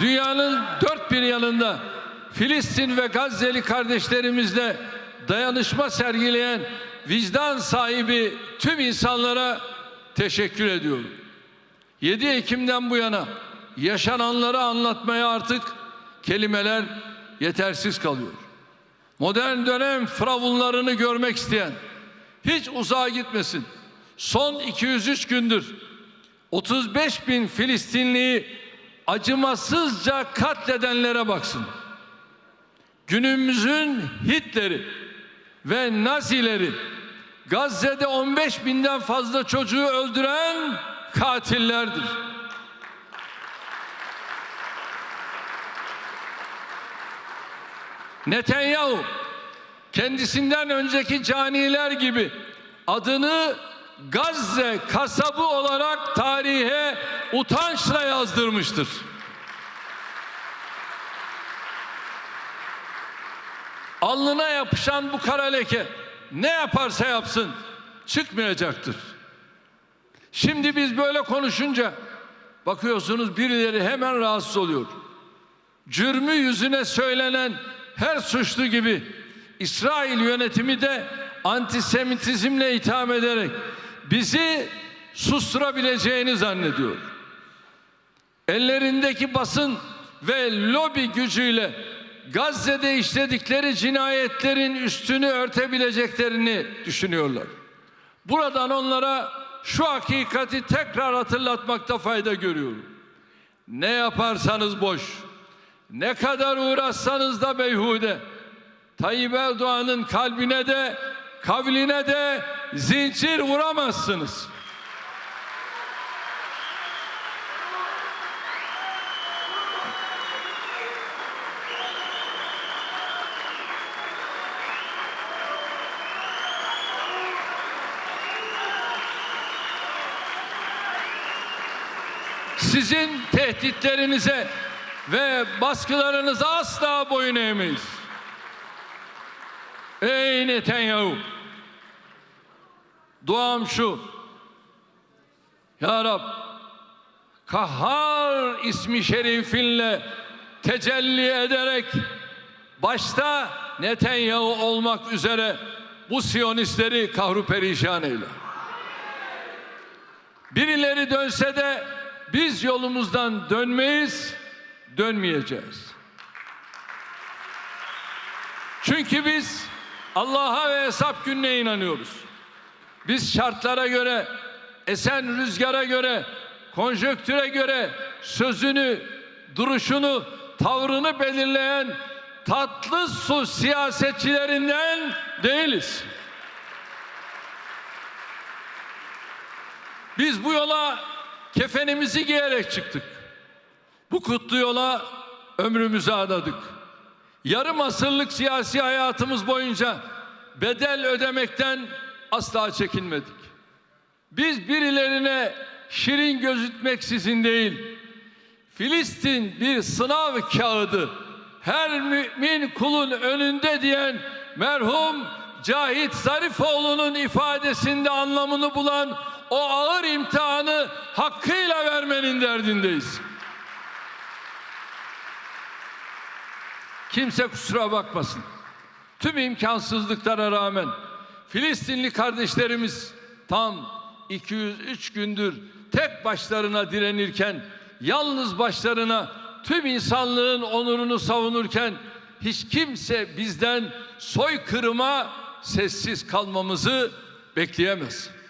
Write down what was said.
dünyanın dört bir yanında Filistin ve Gazze'li kardeşlerimizle dayanışma sergileyen vicdan sahibi tüm insanlara teşekkür ediyorum. 7 Ekim'den bu yana yaşananları anlatmaya artık kelimeler yetersiz kalıyor. Modern dönem firavunlarını görmek isteyen hiç uzağa gitmesin. Son 203 gündür 35 bin Filistinliyi acımasızca katledenlere baksın. Günümüzün Hitler'i ve Nazileri Gazze'de 15 binden fazla çocuğu öldüren katillerdir. Netanyahu kendisinden önceki caniler gibi adını Gazze kasabı olarak utançla yazdırmıştır. Alnına yapışan bu kara leke ne yaparsa yapsın çıkmayacaktır. Şimdi biz böyle konuşunca bakıyorsunuz birileri hemen rahatsız oluyor. Cürmü yüzüne söylenen her suçlu gibi İsrail yönetimi de antisemitizmle itham ederek bizi susturabileceğini zannediyor. Ellerindeki basın ve lobi gücüyle Gazze'de işledikleri cinayetlerin üstünü örtebileceklerini düşünüyorlar. Buradan onlara şu hakikati tekrar hatırlatmakta fayda görüyorum. Ne yaparsanız boş, ne kadar uğraşsanız da beyhude. Tayyip Erdoğan'ın kalbine de kavline de zincir vuramazsınız. Sizin tehditlerinize ve baskılarınıza asla boyun eğmeyiz. Ey Netanyahu! Duam şu. Ya Rab, Kahhar ismi şerifinle tecelli ederek başta Netanyahu olmak üzere bu Siyonistleri kahru perişan eyle. Birileri dönse de biz yolumuzdan dönmeyiz, dönmeyeceğiz. Çünkü biz Allah'a ve hesap gününe inanıyoruz. Biz şartlara göre, esen rüzgara göre, konjöktüre göre sözünü, duruşunu, tavrını belirleyen tatlı su siyasetçilerinden değiliz. Biz bu yola kefenimizi giyerek çıktık. Bu kutlu yola ömrümüzü adadık. Yarım asırlık siyasi hayatımız boyunca bedel ödemekten asla çekinmedik. Biz birilerine şirin gözütmeksizin değil, Filistin bir sınav kağıdı, her mümin kulun önünde diyen merhum Cahit Zarifoğlu'nun ifadesinde anlamını bulan o ağır imtihanı hakkıyla vermenin derdindeyiz. Kimse kusura bakmasın. Tüm imkansızlıklara rağmen Filistinli kardeşlerimiz tam 203 gündür tek başlarına direnirken, yalnız başlarına tüm insanlığın onurunu savunurken hiç kimse bizden soykırıma sessiz kalmamızı bekleyemez.